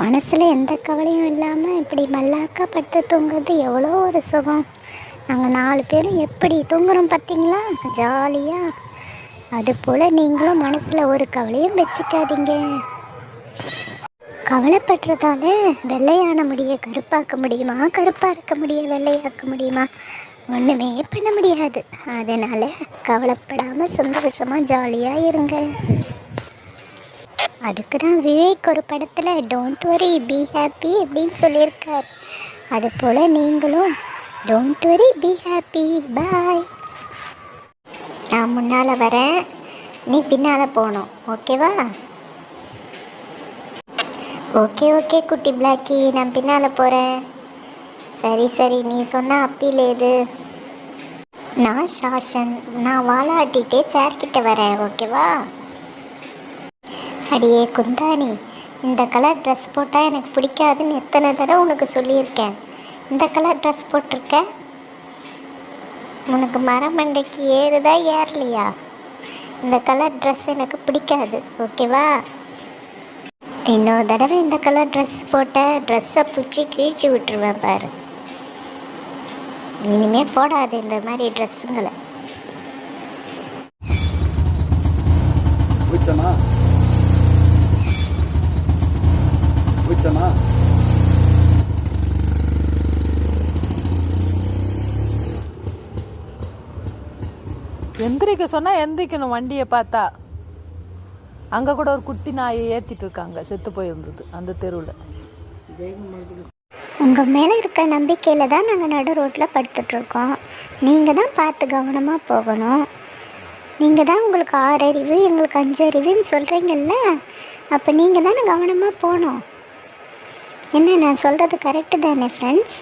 மனசில் எந்த கவலையும் இல்லாமல் இப்படி மல்லாக்கா படுத்து தூங்குறது எவ்வளோ ஒரு சுகம். நாங்கள் நாலு பேரும் எப்படி தூங்குறோம் பார்த்தீங்களா ஜாலியாக அது போல் நீங்களும் மனசில் ஒரு கவலையும் வச்சுக்காதீங்க. கவலைப்படுறதால வெள்ளையான முடிய கருப்பாக்க முடியுமா? கருப்பாக இருக்க முடிய வெள்ளையாக்க முடியுமா? ஒன்றுமே பண்ண முடியாது. அதனால் கவலைப்படாமல் சந்தோஷமாக ஜாலியாக இருங்க. அதுக்கு தான் விவேக் ஒரு படத்தில் டோன்ட் வரி பி ஹாப்பி அப்படின்னு சொல்லியிருக்கார். அது போல் நீங்களும் டோன்ட் வரி பி ஹாப்பி பாய் நான் முன்னால் வரேன். நீ பின்னால் போகணும். ஓகேவா? ஓகே ஓகே குட்டி பிளாக்கி. நான் பின்னால் போகிறேன் சரி சரி. நீ சொன்ன அப்பீல் எது? நான் ஷாஷன் நான் வாழாட்டிகிட்டே சேர்க்கிட்ட வரேன். ஓகேவா? அடியே குந்தாணி இந்த கலர் ட்ரெஸ் போட்டால் எனக்கு பிடிக்காதுன்னு எத்தனை தடவை உனக்கு சொல்லியிருக்கேன். இந்த கலர் ட்ரெஸ் போட்டிருக்க? உனக்கு மரமண்டைக்கு ஏறுதா ஏறலையா? இந்த கலர் ட்ரெஸ் எனக்கு பிடிக்காது ஓகேவா இன்னொரு தடவை இந்த கலர் ட்ரெஸ் போட்ட ட்ரெஸ்ஸை பிடிச்சி கிழிச்சு விட்டுருவேன் பாரு. இனிமே போடாது இந்த மாதிரி ட்ரெஸ்ஸுங்களை எந்திரிக்க சொன்னால் எந்திரிக்கணும் வண்டியை பார்த்தா. அங்கே கூட ஒரு குட்டி நாயை ஏற்றிட்டு இருக்காங்க. செத்து போயிருந்தது அந்த தெருவில். உங்கள் மேலே இருக்க நம்பிக்கையில் தான் நாங்கள் நடு ரோட்டில் படுத்துட்ருக்கோம் நீங்கள் தான் பார்த்து கவனமாக போகணும். நீங்கள் தான் உங்களுக்கு ஆறு அறிவு எங்களுக்கு அஞ்சு அறிவுன்னு சொல்கிறீங்கல்ல அப்போ நீங்கள் தானே கவனமாக போகணும். என்ன நான் சொல்கிறது கரெக்டு தானே ஃப்ரெண்ட்ஸ்